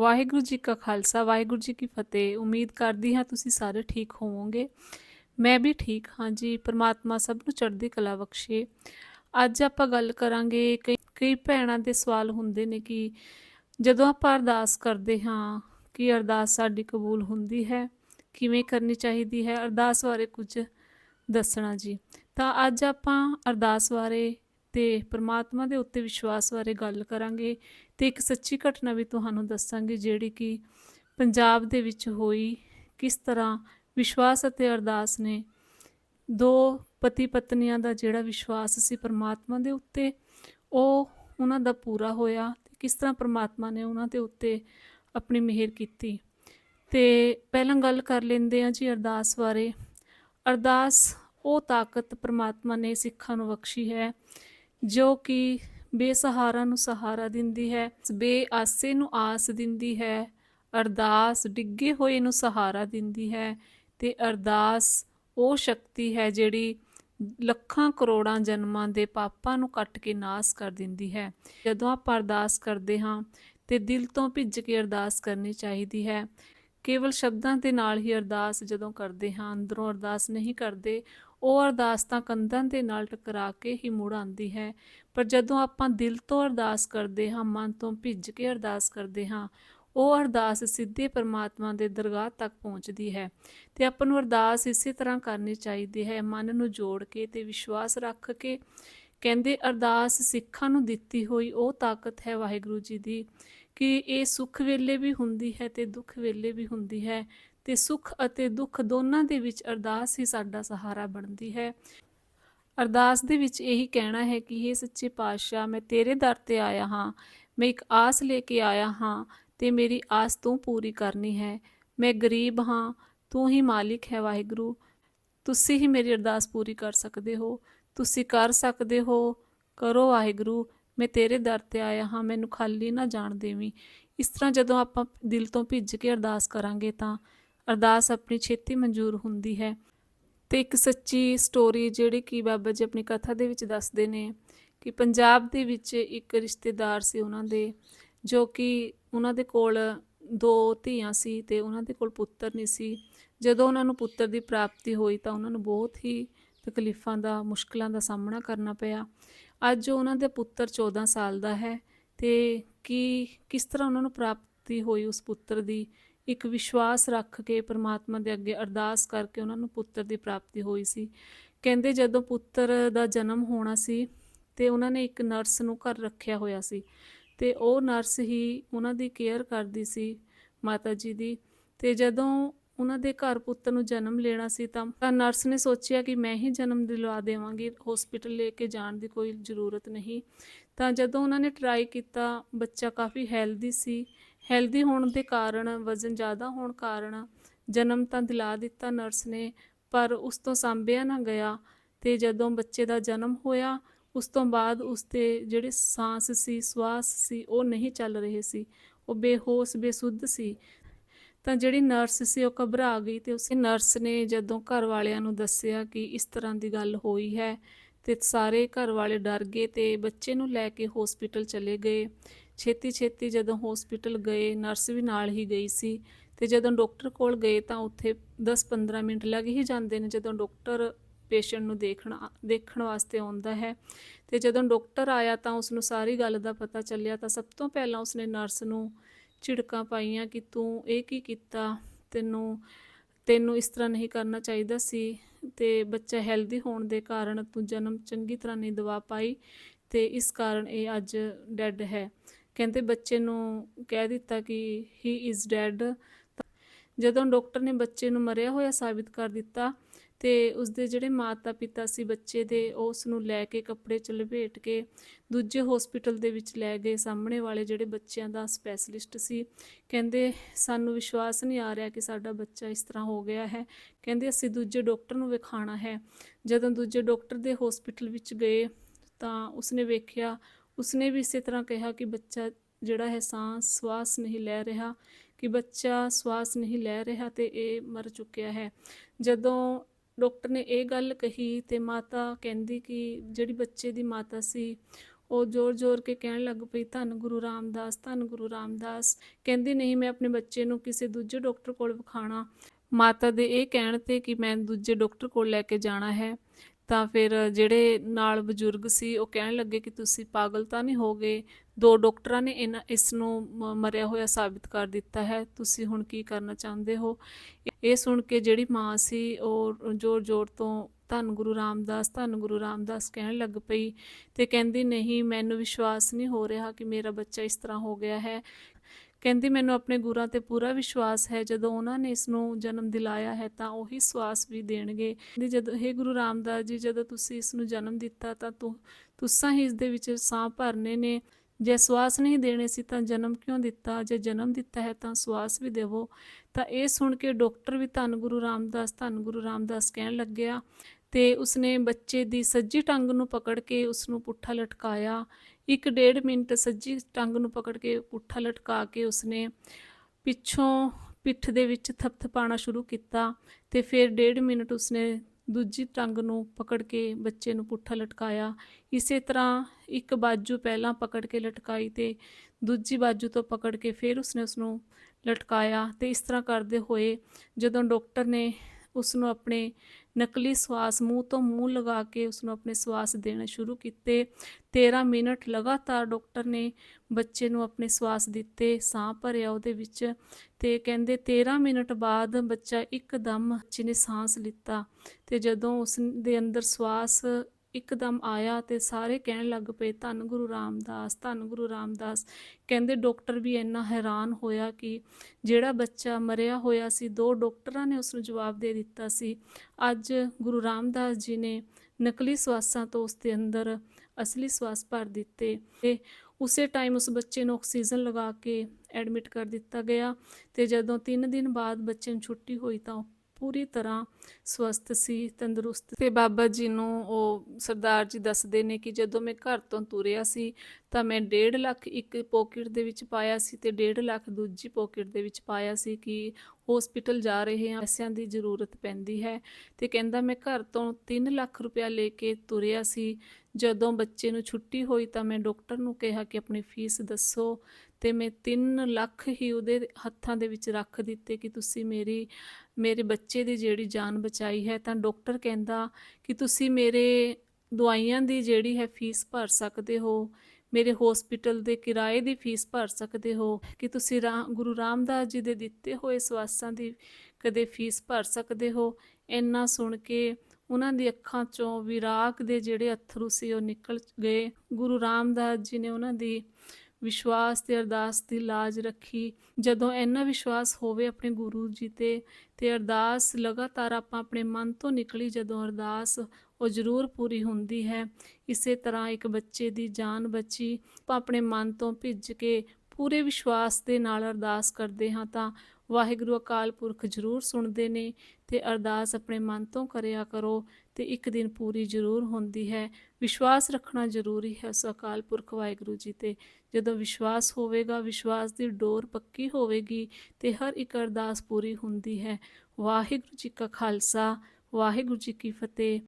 ਵਾਹਿਗੁਰੂ ਜੀ ਕਾ ਖਾਲਸਾ, ਵਾਹਿਗੁਰੂ ਜੀ ਕੀ ਫਤਿਹ। ਉਮੀਦ ਕਰਦੀ ਹਾਂ ਤੁਸੀਂ ਸਾਰੇ ਠੀਕ ਹੋਵੋਗੇ। ਮੈਂ ਵੀ ਠੀਕ ਹਾਂ ਜੀ, ਪ੍ਰਮਾਤਮਾ ਸਭ ਨੂੰ ਚੜ੍ਹਦੀ ਕਲਾ ਬਖਸ਼ੇ। ਅੱਜ ਆਪਾਂ ਗੱਲ ਕਰਾਂਗੇ ਕਈ ਕਈ ਭੈਣਾਂ ਦੇ ਸਵਾਲ ਹੁੰਦੇ ਨੇ ਕਿ ਜਦੋਂ ਆਪਾਂ ਅਰਦਾਸ ਕਰਦੇ ਹਾਂ ਕਿ ਅਰਦਾਸ ਸਾਡੀ ਕਬੂਲ ਹੁੰਦੀ ਹੈ, ਕਿਵੇਂ ਕਰਨੀ ਚਾਹੀਦੀ ਹੈ, ਅਰਦਾਸ ਬਾਰੇ ਕੁਝ ਦੱਸਣਾ ਜੀ। ਤਾਂ ਅੱਜ ਆਪਾਂ ਅਰਦਾਸ ਬਾਰੇ ਤੇ ਪ੍ਰਮਾਤਮਾ ਦੇ ਉੱਤੇ ਵਿਸ਼ਵਾਸ ਬਾਰੇ ਗੱਲ ਕਰਾਂਗੇ ਤੇ ਇੱਕ ਸੱਚੀ ਘਟਨਾ ਵੀ ਤੁਹਾਨੂੰ ਦੱਸਾਂਗੇ ਜਿਹੜੀ ਕਿ ਪੰਜਾਬ ਦੇ ਵਿੱਚ ਹੋਈ, ਕਿਸ ਤਰ੍ਹਾਂ ਵਿਸ਼ਵਾਸ ਅਤੇ ਅਰਦਾਸ ਨੇ ਦੋ ਪਤੀ ਪਤਨੀਆਂ ਦਾ ਜਿਹੜਾ ਵਿਸ਼ਵਾਸ ਸੀ ਪ੍ਰਮਾਤਮਾ ਦੇ ਉੱਤੇ, ਉਹ ਉਹਨਾਂ ਦਾ ਪੂਰਾ ਹੋਇਆ ਤੇ ਕਿਸ ਤਰ੍ਹਾਂ ਪ੍ਰਮਾਤਮਾ ਨੇ ਉਹਨਾਂ ਦੇ ਉੱਤੇ ਆਪਣੀ ਮਿਹਰ ਕੀਤੀ। ਤੇ ਪਹਿਲਾਂ ਗੱਲ ਕਰ ਲੈਂਦੇ ਹਾਂ ਜੀ ਅਰਦਾਸ ਬਾਰੇ। ਅਰਦਾਸ ਉਹ ਤਾਕਤ ਪ੍ਰਮਾਤਮਾ ਨੇ ਸਿੱਖਾਂ ਨੂੰ ਬਖਸ਼ੀ ਹੈ ਜੋ ਕਿ ਬੇਸਹਾਰਾ ਨੂੰ ਸਹਾਰਾ ਦਿੰਦੀ ਹੈ, ਬੇਆਸੇ ਨੂੰ ਆਸ ਦਿੰਦੀ ਹੈ, ਅਰਦਾਸ ਡਿੱਗੇ ਹੋਏ ਨੂੰ ਸਹਾਰਾ ਦਿੰਦੀ ਹੈ ਤੇ ਅਰਦਾਸ ਉਹ ਸ਼ਕਤੀ ਹੈ ਜਿਹੜੀ ਲੱਖਾਂ ਕਰੋੜਾਂ ਜਨਮਾਂ ਦੇ ਪਾਪਾਂ ਨੂੰ ਕੱਟ ਕੇ ਨਾਸ ਕਰ ਦਿੰਦੀ ਹੈ। ਜਦੋਂ ਆਪਾਂ ਅਰਦਾਸ ਕਰਦੇ ਹਾਂ ਤੇ ਦਿਲ ਤੋਂ ਭਿੱਜ ਕੇ ਅਰਦਾਸ ਕਰਨੀ ਚਾਹੀਦੀ ਹੈ ਕੇਵਲ ਸ਼ਬਦਾਂ ਦੇ ਨਾਲ ਹੀ ਅਰਦਾਸ ਜਦੋਂ ਕਰਦੇ ਹਾਂ, ਅੰਦਰੋਂ ਅਰਦਾਸ ਨਹੀਂ ਕਰਦੇ, ਉਹ ਅਰਦਾਸ ਤਾਂ ਕੰਧਾਂ ਦੇ ਨਾਲ ਟਕਰਾ ਕੇ ਹੀ ਮੁੜ ਆਉਂਦੀ ਹੈ। ਪਰ ਜਦੋਂ ਆਪਾਂ ਦਿਲ ਤੋਂ ਅਰਦਾਸ ਕਰਦੇ ਹਾਂ, ਮਨ ਤੋਂ ਭਿੱਜ ਕੇ ਅਰਦਾਸ ਕਰਦੇ ਹਾਂ, ਉਹ ਅਰਦਾਸ ਸਿੱਧੇ ਪਰਮਾਤਮਾ ਦੇ ਦਰਗਾਹ ਤੱਕ ਪਹੁੰਚਦੀ ਹੈ ਤੇ ਆਪਾਂ ਨੂੰ ਅਰਦਾਸ ਇਸੇ ਤਰ੍ਹਾਂ ਕਰਨੀ ਚਾਹੀਦੀ ਹੈ, ਮਨ ਨੂੰ ਜੋੜ ਕੇ ਤੇ ਵਿਸ਼ਵਾਸ ਰੱਖ ਕੇ। ਕਹਿੰਦੇ ਅਰਦਾਸ ਸਿੱਖਾਂ ਨੂੰ ਦਿੱਤੀ ਹੋਈ ਉਹ ਤਾਕਤ ਹੈ ਵਾਹਿਗੁਰੂ ਜੀ ਦੀ। ਕਿ ਇਹ ਸੁੱਖ ਵੇਲੇ ਵੀ ਹੁੰਦੀ ਹੈ ਤੇ ਦੁੱਖ ਵੇਲੇ ਵੀ ਹੁੰਦੀ ਹੈ ਤੇ ਸੁੱਖ ਅਤੇ ਦੁੱਖ ਦੋਨਾਂ ਦੇ ਵਿੱਚ ਅਰਦਾਸ ਹੀ ਸਾਡਾ ਸਹਾਰਾ ਬਣਦੀ ਹੈ। ਅਰਦਾਸ ਦੇ ਵਿੱਚ ਇਹੀ ਕਹਿਣਾ ਹੈ ਕਿ हे ਸੱਚੇ ਪਾਤਸ਼ਾਹ, ਮੈਂ ਤੇਰੇ ਦਰ ਤੇ ਆਇਆ ਹਾਂ, ਮੈਂ ਇੱਕ ਆਸ ਲੈ ਕੇ ਆਇਆ ਹਾਂ ਤੇ ਮੇਰੀ ਆਸ ਤੂੰ ਪੂਰੀ ਕਰਨੀ ਹੈ। ਮੈਂ ਗਰੀਬ ਹਾਂ, ਤੂੰ ਹੀ ਮਾਲਿਕ ਹੈ ਵਾਹਿਗੁਰੂ। ਤੁਸੀਂ ਹੀ ਮੇਰੀ ਅਰਦਾਸ ਪੂਰੀ ਕਰ ਸਕਦੇ ਹੋ, ਤੁਸੀਂ ਕਰ ਸਕਦੇ ਹੋ, ਕਰੋ ਵਾਹਿਗੁਰੂ। ਮੈਂ ਤੇਰੇ ਦਰ ਤੇ ਆਇਆ ਹਾਂ, ਮੈਨੂੰ ਖਾਲੀ ਨਾ ਜਾਣ ਦੇਵੀਂ। ਇਸ ਤਰ੍ਹਾਂ ਜਦੋਂ ਆਪਾਂ ਦਿਲ ਤੋਂ ਭਿੱਜ ਕੇ ਅਰਦਾਸ ਕਰਾਂਗੇ ਤਾਂ ਅਰਦਾਸ ਆਪਣੀ ਛੇਤੀ ਮਨਜ਼ੂਰ ਹੁੰਦੀ ਹੈ। ਤੇ ਇੱਕ ਸੱਚੀ ਸਟੋਰੀ ਜਿਹੜੀ ਕਿ ਬਾਬਾ ਜੀ ਆਪਣੀ ਕਥਾ ਦੇ ਵਿੱਚ ਦੱਸਦੇ ਨੇ ਕਿ ਪੰਜਾਬ ਦੇ ਵਿੱਚ ਇੱਕ ਰਿਸ਼ਤੇਦਾਰ ਸੀ ਉਹਨਾਂ ਦੇ, ਜੋ ਕਿ ਉਹਨਾਂ ਦੇ ਕੋਲ ਦੋ ਧੀਆਂ ਸੀ ਤੇ ਉਹਨਾਂ ਦੇ ਕੋਲ ਪੁੱਤਰ ਨਹੀਂ ਸੀ। ਜਦੋਂ ਉਹਨਾਂ ਨੂੰ ਪੁੱਤਰ ਦੀ ਪ੍ਰਾਪਤੀ ਹੋਈ ਤਾਂ ਉਹਨਾਂ ਨੂੰ ਬਹੁਤ ਹੀ ਤਕਲੀਫਾਂ ਦਾ, ਮੁਸ਼ਕਲਾਂ ਦਾ ਸਾਹਮਣਾ ਕਰਨਾ ਪਿਆ। ਅੱਜ ਜੋ ਉਹਨਾਂ ਦੇ ਪੁੱਤਰ 14 ਸਾਲ ਦਾ ਹੈ ਤੇ ਕੀ, ਕਿਸ ਤਰ੍ਹਾਂ ਉਹਨਾਂ ਨੂੰ ਪ੍ਰਾਪਤੀ ਹੋਈ ਉਸ ਪੁੱਤਰ ਦੀ? ਇੱਕ ਵਿਸ਼ਵਾਸ ਰੱਖ ਕੇ ਪ੍ਰਮਾਤਮਾ ਦੇ ਅੱਗੇ ਅਰਦਾਸ ਕਰਕੇ ਉਹਨਾਂ ਨੂੰ ਪੁੱਤਰ ਦੀ ਪ੍ਰਾਪਤੀ ਹੋਈ ਸੀ। ਕਹਿੰਦੇ ਜਦੋਂ ਪੁੱਤਰ ਦਾ ਜਨਮ ਹੋਣਾ ਸੀ ਤੇ ਉਹਨਾਂ ਨੇ ਇੱਕ ਨਰਸ ਨੂੰ ਘਰ ਰੱਖਿਆ ਹੋਇਆ ਸੀ ਤੇ ਉਹ ਨਰਸ ਹੀ ਉਹਨਾਂ ਦੀ ਕੇਅਰ ਕਰਦੀ ਸੀ ਮਾਤਾ ਜੀ ਦੀ। ਤੇ ਜਦੋਂ ਉਹਨਾਂ ਦੇ ਘਰ ਪੁੱਤਰ ਨੂੰ ਜਨਮ ਲੈਣਾ ਸੀ ਤਾਂ ਨਰਸ ਨੇ ਸੋਚਿਆ ਕਿ ਮੈਂ ਹੀ ਜਨਮ ਦਿਲਵਾ ਦੇਵਾਂਗੀ ਹਸਪੀਟਲ ਲੈ ਕੇ ਜਾਣ ਦੀ ਕੋਈ ਜ਼ਰੂਰਤ ਨਹੀਂ। ਤਾਂ ਜਦੋਂ ਉਹਨਾਂ ਨੇ ਟਰਾਈ ਕੀਤਾ, ਬੱਚਾ ਕਾਫੀ ਹੈਲਦੀ ਸੀ। ਹੈਲਦੀ ਹੋਣ ਦੇ ਕਾਰਨ, ਵਜ਼ਨ ਜ਼ਿਆਦਾ ਹੋਣ ਕਾਰਨ ਜਨਮ ਤਾਂ ਦਿਲਾ ਦਿੱਤਾ ਨਰਸ ਨੇ, ਪਰ ਉਸ ਤੋਂ ਸਾਂਭਿਆ ਨਾ ਗਿਆ ਤੇ ਜਦੋਂ ਬੱਚੇ ਦਾ ਜਨਮ ਹੋਇਆ, ਉਸ ਤੋਂ ਬਾਅਦ ਉਸ ਦੇ ਜਿਹੜੇ ਸਾਹ ਸੀ, ਸਵਾਸ ਸੀ, ਉਹ ਨਹੀਂ ਚੱਲ ਰਹੇ ਸੀ। ਉਹ ਬੇਹੋਸ਼, ਬੇਸੁੱਧ ਸੀ। ਤਾਂ ਜਿਹੜੀ ਨਰਸ ਸੀ ਉਹ ਘਬਰਾ ਗਈ ਤੇ ਉਸੇ ਨਰਸ ਨੇ ਜਦੋਂ ਘਰ ਵਾਲਿਆਂ ਨੂੰ ਦੱਸਿਆ ਕਿ ਇਸ ਤਰ੍ਹਾਂ ਦੀ ਗੱਲ ਹੋਈ ਹੈ ਤੇ ਸਾਰੇ ਘਰ ਵਾਲੇ ਡਰ ਗਏ ਤੇ ਬੱਚੇ ਨੂੰ ਲੈ ਕੇ ਹਸਪੀਟਲ ਚਲੇ ਗਏ। ਛੇਤੀ ਛੇਤੀ ਜਦੋਂ ਹਸਪੀਟਲ ਗਏ ਨਰਸ ਵੀ ਨਾਲ ਹੀ ਗਈ ਸੀ ਤੇ ਜਦੋਂ ਡਾਕਟਰ ਕੋਲ ਗਏ ਤਾਂ ਉੱਥੇ 10-15 ਮਿੰਟ ਲੱਗ ਹੀ ਜਾਂਦੇ ਨੇ ਜਦੋਂ ਡਾਕਟਰ ਪੇਸ਼ੈਂਟ ਨੂੰ ਦੇਖਣ ਦੇਖਣ ਵਾਸਤੇ ਆਉਂਦਾ ਹੈ। ਤੇ ਜਦੋਂ ਡਾਕਟਰ ਆਇਆ ਤਾਂ ਉਸ ਨੂੰ ਸਾਰੀ ਗੱਲ ਦਾ ਪਤਾ ਚੱਲਿਆ ਤਾਂ ਸਭ ਤੋਂ ਪਹਿਲਾਂ ਉਸਨੇ ਨਰਸ ਨੂੰ ਝਿੜਕਾਂ ਪਾਈਆਂ ਕਿ ਤੂੰ ਇਹ ਕੀ ਕੀਤਾ? ਤੈਨੂੰ ਤੈਨੂੰ ਇਸ ਤਰ੍ਹਾਂ ਨਹੀਂ ਕਰਨਾ ਚਾਹੀਦਾ ਸੀ ਤੇ ਬੱਚਾ ਹੈਲਦੀ ਹੋਣ ਦੇ ਕਾਰਨ ਤੂੰ ਜਨਮ ਚੰਗੀ ਤਰ੍ਹਾਂ ਨਹੀਂ ਦਵਾ ਪਾਈ ਤੇ ਇਸ ਕਾਰਨ ਇਹ ਅੱਜ ਡੈੱਡ ਹੈ। ਕਹਿੰਦੇ ਬੱਚੇ ਨੂੰ ਕਹਿ ਦਿੱਤਾ ਕਿ ਹੀ ਇਜ਼ ਡੈੱਡ ਜਦੋਂ ਡਾਕਟਰ ਨੇ ਬੱਚੇ ਨੂੰ ਮਰਿਆ ਹੋਇਆ ਸਾਬਿਤ ਕਰ ਦਿੱਤਾ ਤੇ ਉਸਦੇ ਜਿਹੜੇ ਮਾਤਾ ਪਿਤਾ ਸੀ, ਬੱਚੇ ਦੇ ਉਸ ਨੂੰ ਲੈ ਕੇ ਕੱਪੜੇ ਚ ਲਪੇਟ ਕੇ ਦੂਜੇ ਹਸਪੀਟਲ ਦੇ ਵਿੱਚ ਲੈ ਗਏ। ਸਾਹਮਣੇ ਵਾਲੇ ਜਿਹੜੇ ਬੱਚਿਆਂ ਦਾ ਸਪੈਸ਼ਲਿਸਟ ਸੀ, ਕਹਿੰਦੇ, ਸਾਨੂੰ ਵਿਸ਼ਵਾਸ ਨਹੀਂ ਆ ਰਿਹਾ ਕਿ ਸਾਡਾ ਬੱਚਾ ਇਸ ਤਰ੍ਹਾਂ ਹੋ ਗਿਆ ਹੈ। ਕਹਿੰਦੇ, ਅਸੀਂ ਦੂਜੇ ਡਾਕਟਰ ਨੂੰ ਵਿਖਾਣਾ ਹੈ। ਜਦੋਂ ਦੂਜੇ ਡਾਕਟਰ ਦੇ ਹਸਪੀਟਲ ਵਿੱਚ ਗਏ, ਤਾਂ ਉਸਨੇ ਵੇਖਿਆ, ਉਸਨੇ ਵੀ ਇਸੇ ਤਰ੍ਹਾਂ ਕਿਹਾ ਕਿ ਬੱਚਾ ਜਿਹੜਾ ਹੈ, ਸਾਹ, ਸਵਾਸ ਨਹੀਂ ਲੈ ਰਿਹਾ, ਕਿ ਬੱਚਾ ਸਵਾਸ ਨਹੀਂ ਲੈ ਰਿਹਾ ਤੇ ਇਹ ਮਰ ਚੁੱਕਿਆ ਹੈ। ਜਦੋਂ ਡਾਕਟਰ ਨੇ ਇਹ ਗੱਲ ਕਹੀ ਤੇ ਮਾਤਾ ਕਹਿੰਦੀ ਕਿ ਜਿਹੜੀ ਬੱਚੇ ਦੀ ਮਾਤਾ ਸੀ, ਉਹ ਜ਼ੋਰ-ਜ਼ੋਰ ਕੇ ਕਹਿਣ ਲੱਗ ਪਈ, ਧੰਨ ਗੁਰੂ ਰਾਮਦਾਸ, ਧੰਨ ਗੁਰੂ ਰਾਮਦਾਸ। ਕਹਿੰਦੀ, ਨਹੀਂ, ਮੈਂ ਆਪਣੇ ਬੱਚੇ ਨੂੰ ਕਿਸੇ ਦੂਜੇ ਡਾਕਟਰ ਕੋਲ ਵਿਖਾਣਾ। ਮਾਤਾ ਦੇ ਇਹ ਕਹਿਣ ਤੇ ਕਿ ਮੈਂ ਦੂਜੇ ਡਾਕਟਰ ਕੋਲ ਲੈ ਕੇ ਜਾਣਾ ਹੈ। ਤਾਂ ਫਿਰ ਜਿਹੜੇ ਨਾਲ ਬਜ਼ੁਰਗ ਸੀ, ਉਹ ਕਹਿਣ ਲੱਗੇ ਕਿ ਤੁਸੀਂ ਪਾਗਲ ਤਾਂ ਨਹੀਂ ਹੋ ਗਏ ਦੋ ਡਾਕਟਰਾਂ ਨੇ ਇਹਨਾਂ, ਇਸ ਨੂੰ ਮ- ਮਰਿਆ ਹੋਇਆ ਸਾਬਿਤ ਕਰ ਦਿੱਤਾ ਹੈ। ਤੁਸੀਂ ਹੁਣ ਕੀ ਕਰਨਾ ਚਾਹੁੰਦੇ ਹੋ? ਇਹ ਸੁਣ ਕੇ ਜਿਹੜੀ ਮਾਂ ਸੀ, ਉਹ ਜ਼ੋਰ ਜ਼ੋਰ ਤੋਂ ਧੰਨ ਗੁਰੂ ਰਾਮਦਾਸ, ਧੰਨ ਗੁਰੂ ਰਾਮਦਾਸ ਕਹਿਣ ਲੱਗ ਪਈ ਤੇ ਕਹਿੰਦੀ, ਨਹੀਂ, ਮੈਨੂੰ ਵਿਸ਼ਵਾਸ ਨਹੀਂ ਹੋ ਰਿਹਾ ਕਿ ਮੇਰਾ ਬੱਚਾ ਇਸ ਤਰ੍ਹਾਂ ਹੋ ਗਿਆ ਹੈ। ਕਹਿੰਦੀ, ਮੈਨੂੰ ਆਪਣੇ ਗੁਰਾਂ ਤੇ ਪੂਰਾ ਵਿਸ਼ਵਾਸ ਹੈ। ਜਦੋਂ ਉਹਨਾਂ ਨੇ ਇਸ ਨੂੰ ਜਨਮ ਦਿਲਾਇਆ ਹੈ, ਤਾਂ ਉਹੀ ਸਵਾਸ ਵੀ ਦੇਣਗੇ। ਜਦੋਂ ਇਹ ਗੁਰੂ ਰਾਮਦਾਸ ਜੀ, ਜਦੋਂ ਤੁਸੀਂ ਇਸ ਨੂੰ ਜਨਮ ਦਿੱਤਾ, ਤਾਂ ਤੂੰ, ਤੁਸਾਂ ਹੀ ਇਸ ਦੇ ਵਿੱਚ ਸਾਹ ਭਰਨੇ ਨੇ। ਜੇ ਸਵਾਸ ਨਹੀਂ ਦੇਣੇ ਸੀ, ਤਾਂ ਜਨਮ ਕਿਉਂ ਦਿੱਤਾ? ਜੇ ਜਨਮ ਦਿੱਤਾ ਹੈ, ਤਾਂ ਸਵਾਸ ਵੀ ਦੇਵੋ। ਤਾਂ ਇਹ ਸੁਣ ਕੇ ਡਾਕਟਰ ਵੀ ਧੰਨ ਗੁਰੂ ਰਾਮਦਾਸ, ਧੰਨ ਗੁਰੂ ਰਾਮਦਾਸ ਕਹਿਣ ਲੱਗਿਆ। ਤੇ ਉਸਨੇ ਬੱਚੇ ਦੀ ਸੱਜੀ ਟੰਗ ਨੂੰ ਪਕੜ ਕੇ ਉਸ ਨੂੰ ਪੁੱਠਾ ਲਟਕਾਇਆ। ਇੱਕ ਡੇਢ ਮਿੰਟ ਸੱਜੀ ਟੰਗ ਨੂੰ ਪਕੜ ਕੇ ਪੁੱਠਾ ਲਟਕਾ ਕੇ ਉਸਨੇ ਪਿੱਛੋਂ ਪਿੱਠ ਦੇ ਵਿੱਚ ਥਪਥਪਾਣਾ ਸ਼ੁਰੂ ਕੀਤਾ ਤੇ ਫਿਰ ਡੇਢ ਮਿੰਟ ਉਸਨੇ ਦੂਜੀ ਟੰਗ ਨੂੰ ਪਕੜ ਕੇ ਬੱਚੇ ਨੂੰ ਪੁੱਠਾ ਲਟਕਾਇਆ। ਇਸੇ ਤਰ੍ਹਾਂ ਇੱਕ ਬਾਜੂ ਪਹਿਲਾਂ ਪਕੜ ਕੇ ਲਟਕਾਈ ਤੇ ਦੂਜੀ ਬਾਜੂ ਤੋਂ ਪਕੜ ਕੇ ਫਿਰ ਉਸਨੇ ਉਸ ਨੂੰ ਲਟਕਾਇਆ ਤੇ ਇਸ ਤਰ੍ਹਾਂ ਕਰਦੇ ਹੋਏ ਜਦੋਂ ਡਾਕਟਰ ਨੇ ਉਸ ਨੂੰ ਆਪਣੇ ਨਕਲੀ ਸਵਾਸ ਮੂੰਹ ਤੋਂ ਮੂੰਹ ਲਗਾ ਕੇ ਉਸ ਨੂੰ ਆਪਣੇ ਸਵਾਸ ਦੇਣੇ ਸ਼ੁਰੂ ਕੀਤੇ। 13 ਮਿੰਟ ਲਗਾਤਾਰ ਡਾਕਟਰ ਨੇ ਬੱਚੇ ਨੂੰ ਆਪਣੇ ਸਵਾਸ ਦਿੱਤੇ, ਸਾਹ ਭਰਿਆ ਉਹਦੇ ਵਿੱਚ ਤੇ ਕਹਿੰਦੇ 13 ਮਿੰਟ ਬਾਅਦ ਬੱਚਾ ਇੱਕਦਮ ਜਿਹਨੇ ਸਾਹ ਲਿੱਤਾ ਤੇ ਜਦੋਂ ਉਸ ਦੇ ਅੰਦਰ ਸਵਾਸ ਇੱਕਦਮ ਆਇਆ ਤੇ ਸਾਰੇ ਕਹਿਣ ਲੱਗ ਪਏ, ਧੰਨ ਗੁਰੂ ਰਾਮਦਾਸ, ਧੰਨ ਗੁਰੂ ਰਾਮਦਾਸ। ਕਹਿੰਦੇ ਡਾਕਟਰ ਵੀ ਇੰਨਾ ਹੈਰਾਨ ਹੋਇਆ ਕਿ ਜਿਹੜਾ ਬੱਚਾ ਮਰਿਆ ਹੋਇਆ ਸੀ, ਦੋ ਡਾਕਟਰਾਂ ਨੇ ਉਸ ਨੂੰ ਜਵਾਬ ਦੇ ਦਿੱਤਾ ਸੀ। ਅੱਜ ਗੁਰੂ ਰਾਮਦਾਸ ਜੀ ਨੇ ਨਕਲੀ ਸਵਾਸਾਂ ਤੋਂ ਉਸ ਦੇ ਅੰਦਰ ਅਸਲੀ ਸਵਾਸ ਭਰ ਦਿੱਤੇ ਤੇ ਉਸੇ ਟਾਈਮ ਉਸ ਬੱਚੇ ਨੂੰ ਆਕਸੀਜਨ ਲਗਾ ਕੇ ਐਡਮਿਟ ਕਰ ਦਿੱਤਾ ਗਿਆ ਤੇ ਜਦੋਂ 3 ਦਿਨ ਬਾਅਦ ਬੱਚੇ ਨੂੰ ਛੁੱਟੀ ਹੋਈ ਤਾਂ ਪੂਰੀ ਤਰ੍ਹਾਂ ਸਵਸਥ ਸੀ, ਤੰਦਰੁਸਤ ਤੇ ਬਾਬਾ ਜੀ ਨੂੰ ਉਹ ਸਰਦਾਰ ਜੀ ਦੱਸਦੇ ਨੇ ਕਿ ਜਦੋਂ ਮੈਂ ਘਰ ਤੋਂ ਤੁਰਿਆ ਸੀ ਤਾਂ ਮੈਂ 1.5 ਲੱਖ ਇੱਕ ਪੋਕਟ ਦੇ ਵਿੱਚ ਪਾਇਆ ਸੀ ਤੇ 1.5 ਲੱਖ ਦੂਜੀ ਪੋਕਟ ਦੇ ਵਿੱਚ ਪਾਇਆ ਸੀ ਕਿ ਹਸਪੀਟਲ ਜਾ ਰਹੇ ਹਾਂ, ਪੈਸਿਆਂ ਦੀ ਜ਼ਰੂਰਤ ਪੈਂਦੀ ਹੈ। ਤੇ ਕਹਿੰਦਾ ਮੈਂ ਘਰ ਤੋਂ 3 ਲੱਖ ਰੁਪਇਆ ਲੈ ਕੇ ਤੁਰਿਆ ਸੀ। ਜਦੋਂ ਬੱਚੇ ਨੂੰ ਛੁੱਟੀ ਹੋਈ ਤਾਂ ਮੈਂ ਡਾਕਟਰ ਨੂੰ ਕਿਹਾ ਕਿ ਆਪਣੀ ਫੀਸ ਦੱਸੋ। ਤੇ ਮੈਂ 3 ਲੱਖ ਹੀ ਉਹਦੇ ਹੱਥਾਂ ਦੇ ਵਿੱਚ ਰੱਖ ਦਿੱਤੇ ਕਿ ਤੁਸੀਂ ਮੇਰੀ, ਮੇਰੇ ਬੱਚੇ ਦੀ ਜਿਹੜੀ ਜਾਨ ਬਚਾਈ ਹੈ, ਤਾਂ ਡਾਕਟਰ ਕਹਿੰਦਾ ਕਿ ਤੁਸੀਂ ਮੇਰੇ ਦਵਾਈਆਂ ਦੀ ਜਿਹੜੀ ਹੈ ਫੀਸ ਭਰ ਸਕਦੇ ਹੋ, ਮੇਰੇ ਹਸਪੀਟਲ ਦੇ ਕਿਰਾਏ ਦੀ ਫੀਸ ਭਰ ਸਕਦੇ ਹੋ, ਕਿ ਤੁਸੀਂ ਰਾ, ਗੁਰੂ ਰਾਮਦਾਸ ਜੀ ਦੇ ਦਿੱਤੇ ਹੋਏ ਸਵਾਸਾਂ ਦੀ ਕਦੇ ਫੀਸ ਭਰ ਸਕਦੇ ਹੋ। ਇੰਨਾ ਸੁਣ ਕੇ ਉਹਨਾਂ ਦੀ ਅੱਖਾਂ ਚੋਂ ਵਿਰਾਗ ਦੇ ਜਿਹੜੇ ਅਥਰੂ ਸੀ ਉਹ ਨਿਕਲ ਗਏ। ਗੁਰੂ ਰਾਮਦਾਸ ਜੀ ਨੇ ਉਹਨਾਂ ਦੀ ਵਿਸ਼ਵਾਸ ਤੇ ਅਰਦਾਸ ਦੀ ਲਾਜ ਰੱਖੀ। ਜਦੋਂ ਇੰਨਾ ਵਿਸ਼ਵਾਸ ਹੋਵੇ ਆਪਣੇ ਗੁਰੂ ਜੀ ਤੇ ਤੇ ਅਰਦਾਸ ਲਗਾਤਾਰ ਆਪਾਂ ਆਪਣੇ ਮਨ ਤੋਂ ਨਿਕਲੀ, ਜਦੋਂ ਅਰਦਾਸ ਉਹ ਜ਼ਰੂਰ ਪੂਰੀ ਹੁੰਦੀ ਹੈ। ਇਸੇ ਤਰ੍ਹਾਂ ਇੱਕ ਬੱਚੇ ਦੀ ਜਾਨ ਬਚੀ, ਆਪਾਂ ਆਪਣੇ ਮਨ ਤੋਂ ਭਿੱਜ ਕੇ ਪੂਰੇ ਵਿਸ਼ਵਾਸ ਦੇ ਨਾਲ ਅਰਦਾਸ ਕਰਦੇ ਹਾਂ ਤਾਂ ਵਾਹਿਗੁਰੂ ਅਕਾਲ ਪੁਰਖ ਜ਼ਰੂਰ ਸੁਣਦੇ ਨੇ ਤੇ ਅਰਦਾਸ ਆਪਣੇ ਮਨ ਤੋਂ ਕਰਿਆ ਕਰੋ ਤੇ ਇੱਕ ਦਿਨ ਪੂਰੀ ਜ਼ਰੂਰ ਹੁੰਦੀ ਹੈ। ਵਿਸ਼ਵਾਸ ਰੱਖਣਾ ਜ਼ਰੂਰੀ ਹੈ ਉਸ ਅਕਾਲ ਪੁਰਖ ਵਾਹਿਗੁਰੂ ਜੀ ਤੇ। ਜਦੋਂ ਵਿਸ਼ਵਾਸ ਹੋਵੇਗਾ, ਵਿਸ਼ਵਾਸ ਦੀ ਡੋਰ ਪੱਕੀ ਹੋਵੇਗੀ ਤੇ ਹਰ ਇੱਕ ਅਰਦਾਸ ਪੂਰੀ ਹੁੰਦੀ ਹੈ। ਵਾਹਿਗੁਰੂ ਜੀ ਕਾ ਖਾਲਸਾ, ਵਾਹਿਗੁਰੂ ਜੀ ਕੀ ਫਤਿਹ।